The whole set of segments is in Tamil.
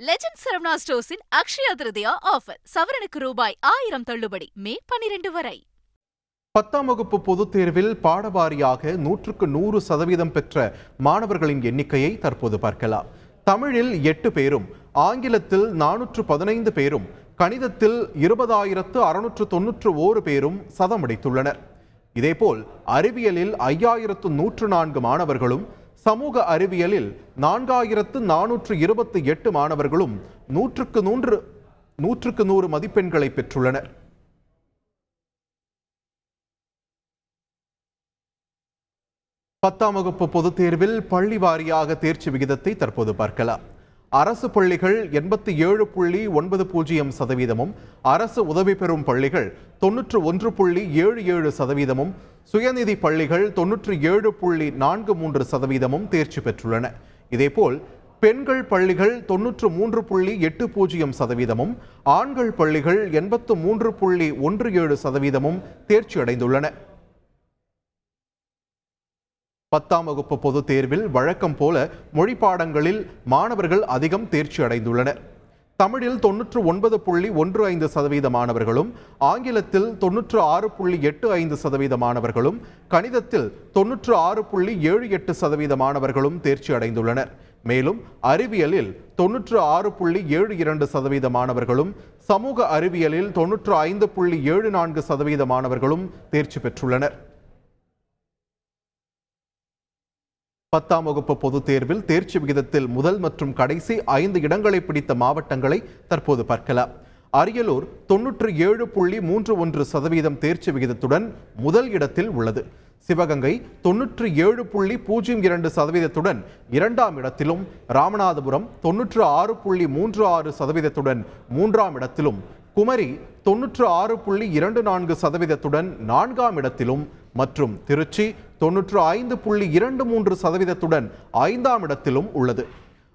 லெஜண்ட் சரவணா ஸ்டோர்ஸின் அக்ஷயா திருதியா ஆஃபர் சவரனுக்கு ரூபாய் ஆயிரம் தள்ளுபடி. மே பனிரெண்டு வரை. பத்தாம் வகுப்பு பொதுத் தேர்வில் பாடவாரியாக நூற்றுக்கு நூறு சதவீதம் பெற்ற மாணவர்களின் எண்ணிக்கையை தற்போது பார்க்கலாம். தமிழில் எட்டு பேரும் ஆங்கிலத்தில் நானூற்று பதினைந்து பேரும் கணிதத்தில் இருபதாயிரத்து அறுநூற்று தொன்னூற்று ஓரு பேரும் சதமடைத்துள்ளனர் இதேபோல் அறிவியலில் ஐயாயிரத்து நூற்று நான்கு மாணவர்களும் சமூக அறிவியலில் நான்காயிரத்து நானூற்று இருபத்தி எட்டு மாணவர்களும் நூற்றுக்கு நூன்று நூற்றுக்கு நூறு மதிப்பெண்களை பெற்றுள்ளனர். பத்தாம் வகுப்பு பொதுத் தேர்வில் பள்ளி வாரியாக தேர்ச்சி விகிதத்தை தற்போது பார்க்கலாம். அரசு பள்ளிகள் எண்பத்தி ஏழு புள்ளி ஒன்பது பூஜ்ஜியம் சதவீதமும் அரசு உதவி பெறும் பள்ளிகள் தொன்னூற்று ஒன்று புள்ளி ஏழு ஏழு சதவீதமும் சுயநிதி பள்ளிகள் தொன்னூற்று ஏழு புள்ளி நான்கு மூன்று சதவீதமும் தேர்ச்சி பெற்றுள்ளன. இதேபோல் பெண்கள் பள்ளிகள் தொன்னூற்று மூன்று புள்ளி எட்டு பூஜ்ஜியம் சதவீதமும் ஆண்கள் பள்ளிகள் எண்பத்து மூன்று புள்ளி ஒன்று ஏழு சதவீதமும் தேர்ச்சி அடைந்துள்ளன. பத்தாம் வகுப்பு பொதுத் தேர்வில் வழக்கம் போல மொழி பாடங்களில் மாணவர்கள் அதிகம் தேர்ச்சி அடைந்துள்ளனர். தமிழில் தொன்னூற்று ஒன்பது புள்ளி ஒன்று ஐந்து சதவீத மாணவர்களும் ஆங்கிலத்தில் தொன்னூற்று ஆறு புள்ளி எட்டு ஐந்து சதவீத மாணவர்களும் கணிதத்தில் தொன்னூற்று ஆறு புள்ளி ஏழு எட்டு சதவீத மாணவர்களும் தேர்ச்சி அடைந்துள்ளனர். மேலும் அறிவியலில் தொன்னூற்று ஆறு புள்ளி ஏழு இரண்டு சதவீத மாணவர்களும் சமூக அறிவியலில் தொன்னூற்று ஐந்து புள்ளி ஏழு நான்கு சதவீத மாணவர்களும் தேர்ச்சி பெற்றுள்ளனர். பத்தாம் வகுப்பு பொதுத் தேர்வில் தேர்ச்சி விகிதத்தில் முதல் மற்றும் கடைசி ஐந்து இடங்களை பிடித்த மாவட்டங்களை தற்போது பார்க்கலாம். அரியலூர் தொன்னூற்று ஏழு புள்ளி மூன்று ஒன்று சதவீதம் தேர்ச்சி விகிதத்துடன் முதல் இடத்தில் உள்ளது. சிவகங்கை தொன்னூற்று ஏழு புள்ளி பூஜ்ஜியம் இரண்டு சதவீதத்துடன் இரண்டாம் இடத்திலும். ராமநாதபுரம் தொன்னூற்று ஆறு புள்ளி மூன்று ஆறு சதவீதத்துடன் மூன்றாம் இடத்திலும். குமரி தொன்னூற்று ஆறு புள்ளி இரண்டு நான்கு சதவீதத்துடன் நான்காம் இடத்திலும். மற்றும் திருச்சி தொன்னூற்று ஐந்து புள்ளி இரண்டு மூன்று சதவீதத்துடன் ஐந்தாம் இடத்திலும் உள்ளது.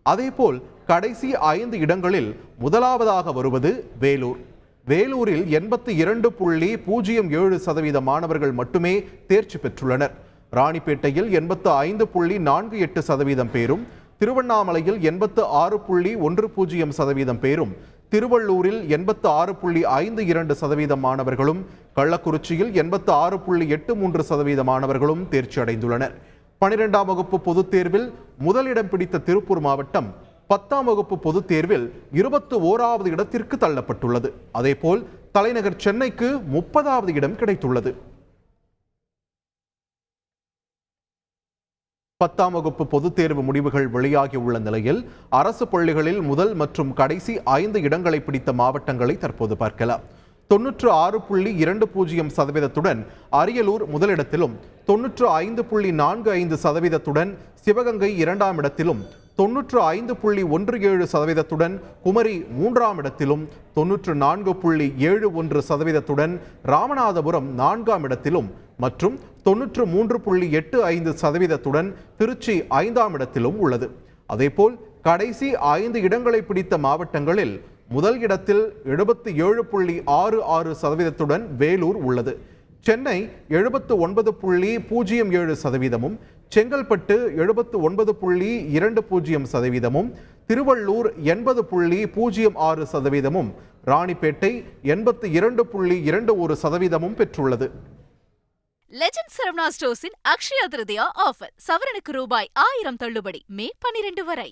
அதேபோல் கடைசி ஐந்து இடங்களில் முதலாவதாக வருவது வேலூர். வேலூரில் எண்பத்தி இரண்டு புள்ளி பூஜ்ஜியம் ஏழு சதவீத மாணவர்கள் மட்டுமே தேர்ச்சி பெற்றுள்ளனர். ராணிப்பேட்டையில் எண்பத்து ஐந்து புள்ளி நான்கு எட்டு சதவீதம் பேரும் திருவண்ணாமலையில் எண்பத்து ஆறு புள்ளி ஒன்று பூஜ்ஜியம் சதவீதம் பேரும் திருவள்ளூரில் எண்பத்து ஆறு புள்ளி ஐந்து இரண்டு சதவீதம் மாணவர்களும் கள்ளக்குறிச்சியில் எண்பத்து ஆறு புள்ளி எட்டு மூன்று சதவீத மாணவர்களும் தேர்ச்சி அடைந்துள்ளனர். பனிரெண்டாம் வகுப்பு பொதுத் தேர்வில் முதலிடம் பிடித்த திருப்பூர் மாவட்டம் பத்தாம் வகுப்பு பொதுத் தேர்வில் இருபத்து ஓராவது இடத்திற்கு தள்ளப்பட்டுள்ளது. அதேபோல் தலைநகர் சென்னைக்கு முப்பதாவது இடம் கிடைத்துள்ளது. பத்தாம் வகுப்பு பொதுத் தேர்வு முடிவுகள் வெளியாகியுள்ள நிலையில் அரசு பள்ளிகளில் முதல் மற்றும் கடைசி ஐந்து இடங்களை பிடித்த மாவட்டங்களை தற்போது பார்க்கலாம். தொன்னூற்று ஆறு புள்ளி இரண்டு பூஜ்ஜியம் சதவீதத்துடன் அரியலூர் முதலிடத்திலும் தொன்னூற்று ஐந்து புள்ளி நான்கு ஐந்து சதவீதத்துடன் சிவகங்கை இரண்டாம் இடத்திலும் தொன்னூற்று ஐந்து புள்ளி ஒன்று ஏழு சதவீதத்துடன் குமரி மூன்றாம் இடத்திலும் தொன்னூற்று நான்கு புள்ளி ஏழு ஒன்று சதவீதத்துடன் ராமநாதபுரம் நான்காம் இடத்திலும் மற்றும் தொன்னூற்று மூன்று புள்ளி எட்டு ஐந்து சதவீதத்துடன் திருச்சி ஐந்தாம் இடத்திலும் உள்ளது. அதேபோல் கடைசி ஐந்து இடங்களை பிடித்த மாவட்டங்களில் முதல் இடத்தில் எழுபத்தி ஏழு புள்ளி ஆறு ஆறு சதவீதத்துடன் வேலூர் உள்ளது. சென்னை எழுபத்து ஒன்பது புள்ளி பூஜ்ஜியம் ஏழு சதவீதமும் செங்கல்பட்டு எழுபத்து ஒன்பது புள்ளி இரண்டு பூஜ்ஜியம் சதவீதமும் திருவள்ளூர் எண்பது புள்ளி பூஜ்ஜியம் ஆறு சதவீதமும் ராணிப்பேட்டை எண்பத்து இரண்டு புள்ளி இரண்டு ஒரு சதவீதமும் பெற்றுள்ளது. லெஜண்ட் சரவணா ஸ்டோர்ஸின் அக்ஷயா திருதியா ஆஃபர் சவரனுக்கு ரூபாய் ஆயிரம் தள்ளுபடி மே பனிரெண்டு வரை.